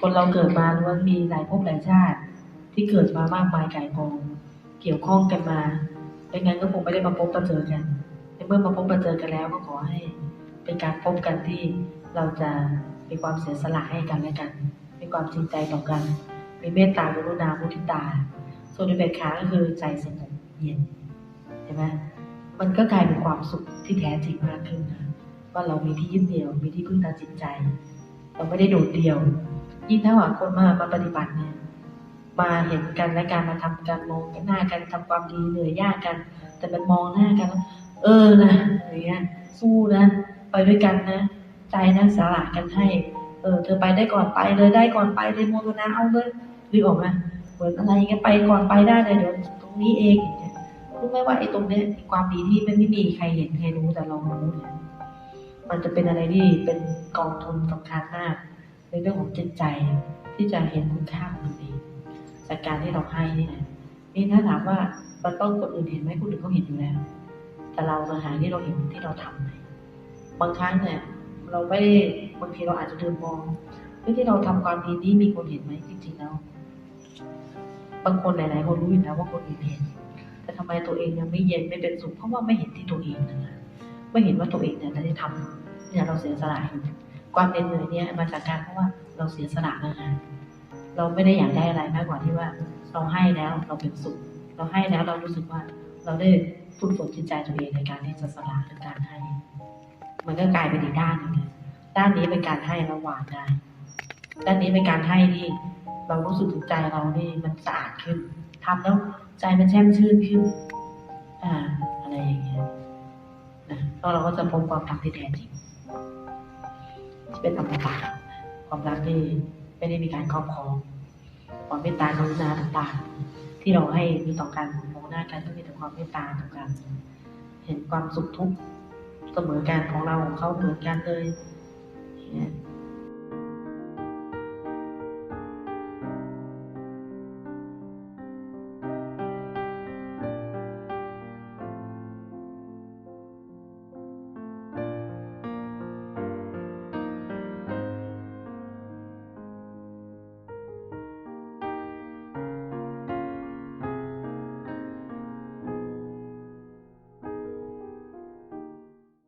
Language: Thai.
คนเราเกิดมาล้วนมีหลายภพหลายชาติ ที่เกิดมามากมายไก่กอง เกี่ยวข้องกันมาไม่งั้นก็คงไม่ได้มาพบมาเจอกันในเมื่อมาพบมาเจอกันแล้วก็ขอให้ เป็นการพบกันที่เราจะมีความเสียสละให้กันและกัน มีความจริงใจต่อกัน มีเมตตากรุณามุทิตา ส่วนในเบกขาก็คือใจสงบเย็นเห็นไหมมันก็กลายเป็นความสุขที่แท้จริงมากขึ้นนะว่าเรามีที่ยึดเหนี่ยว มีที่พึ่งทางจิตใจ เราไม่ได้โดดเดี่ยว ยิ่งถ้าว่าคนมามาปฏิบัติเนี่ยมาเห็นกันและการมาทำกันมองกันหน้ากันทำความดีเหนื่อยยากกัน แต่มันมองหน้ากัน เออนะอย่างเงี้ยสู้นะ ไปด้วยกันนะ ใจนะสละกันให้ เออ เธอไปได้ก่อนไปเลยได้ก่อนไปเลยโมทนาเอาเลยรีบออกมาเหมือนอะไรเงี้ยไปก่อนไปได้เลยเดี๋ยวตรงนี้เองอย่างเงี้ยรู้ไหมว่าไอ้ตรงเนี้ยความดีที่มันไม่มีใครเห็นใครรู้แต่เรารู้เนี่ยมันจะเป็นอะไรที่เป็นกองทุนสำคัญมาก ในเรื่องของจิตใจที่จะเห็นคุณค่าของตัวเองจากการที่เราให้นี่นะนี่ถ้าถามว่ามันต้องคนอื่นเห็นไหมคนอื่นเขาเห็นอยู่แล้ว แต่เราต่างหากที่เราเห็นที่เราทำไหมบางครั้งเนี่ย เราไม่ได้บางทีเราอาจจะลืมมองเรื่องที่เราทำความดีนี้มีคนเห็นไหมจริงๆแล้วบางคนหลายๆคนรู้อยู่แล้วว่าคนอื่นเห็น แต่ทำไมตัวเองยังไม่เย็นไม่เป็นสุขเพราะว่าไม่เห็นที่ตัวเองนะคะไม่เห็นว่าตัวเองเนี่ยได้ทำเนี่ยเราเสียสละอยู่ ความเหน็ดเหนื่อยเนี่ยมาจากการเพราะว่าเราเสียสละนะคะเราไม่ได้อยากได้อะไรมากกว่าที่ว่าเราให้แล้วเราเป็นสุข เราให้แล้วเรารู้สึกว่าเราได้ฝึกฝนจิตใจตัวเองในการที่จะสละหรือการให้ มันก็กลายเป็นอีกด้านหนึ่งด้านนี้เป็นการให้เราหวานได้ด้านนี้เป็นการให้ที่เรารู้สึกถึงใจเรานี่มันสะอาดขึ้นทำแล้วใจมันแช่มชื่นขึ้นอ่าอะไรอย่างเงี้ยนะแล้วเราก็จะพบความรักที่แท้จริง ที่เป็นอมตะความรักที่ไม่ได้มีการครอบครอง ความเมตตากรุณาต่างๆ ที่เราให้มีต่อกันมองหน้ากันก็มีแต่ความเมตตาต่อกัน เห็นความสุขทุกข์เสมอการของเราของเขาเหมือนกันเลยเงี้ย